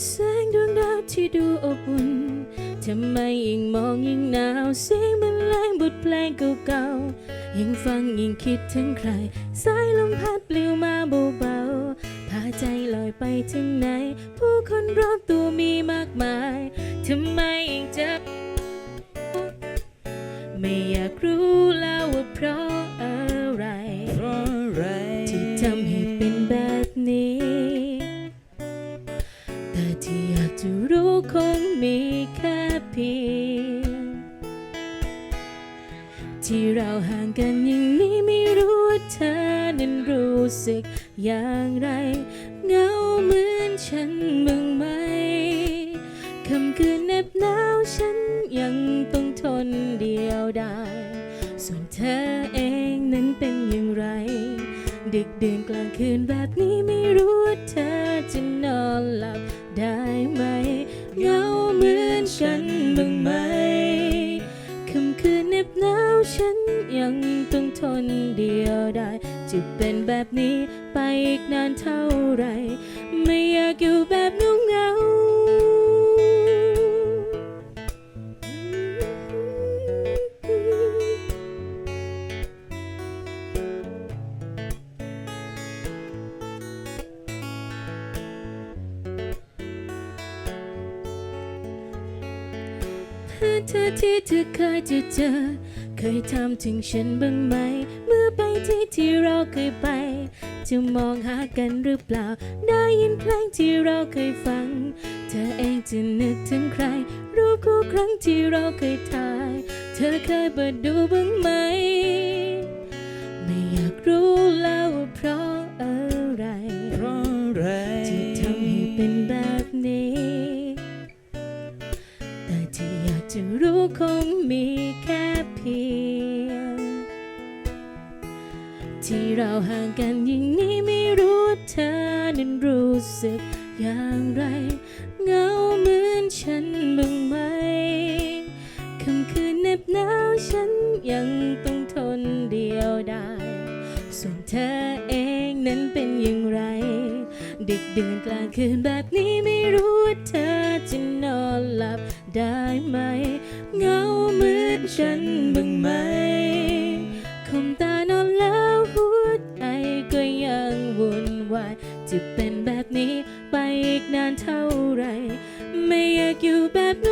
แสงดวงดาวที่ดูอบอุ่นทำไมยิ่งมองยิ่งหนาวเสียงบรรเลงบทเพลงเก่าๆยิ่งฟังยิ่งคิดถึงใคร สายลมพัดปลิวมาเบาๆพาใจลอยไปถึงไหน ผู้คนรอบตัวมีมากมายทำไมยิ่งเจ็บไม่อยากรู้แล้วว่าเพราะ จะรู้คงมีแค่เพียง ที่เราห่างกันอย่างนี้ไม่รู้ว่าเธอนั้นรู้สึกอย่างไรเหงาเหมือนฉันบ้างไหมคำคืนเน็บหนาวฉันยังต้องทนเดียวดายส่วนเธอ บ้างไหมคำคืนเหน็บหนาวฉันยังต้องทนเดียวได้ จะเป็นแบบนี้ไปอีกนานเท่าไหร เธอเธอที่เธอเคยจะเจอ เคยทำถึงฉันบ้างไหม เมื่อไปที่ที่เราเคยไป จะมองหากันหรือเปล่า ได้ยินเพลงที่เราเคยฟัง เธอเองจะนึกถึงใคร รูปคู่ครั้งที่เราเคยถ่าย เธอเคยเปิดดูบ้างไหม ไม่อยากรู้แล้วว่าเพราะ จะรู้คงมีแค่เพียง ที่เราห่างกันอย่างนี้ไม่รู้เธอนั้นรู้สึกอย่างไรเหงาเหมือนฉันบ้างไหมคำคืนเหน็บหนาวฉันยังต้องทนเดียวดายส่วนเธอเองนั้นเป็นอย่างไร ดึกดื่นกลางคืนแบบนี้ไม่รู้ว่าเธอจะ หลับได้ไหม เงาเหมือนฉันบ้างไหมคมตานอนแล้วหัวใจก็ยังวุ่นวายจะเป็นแบบนี้ไปอีกนานเท่าไร ไม่อยากอยู่แบบนู้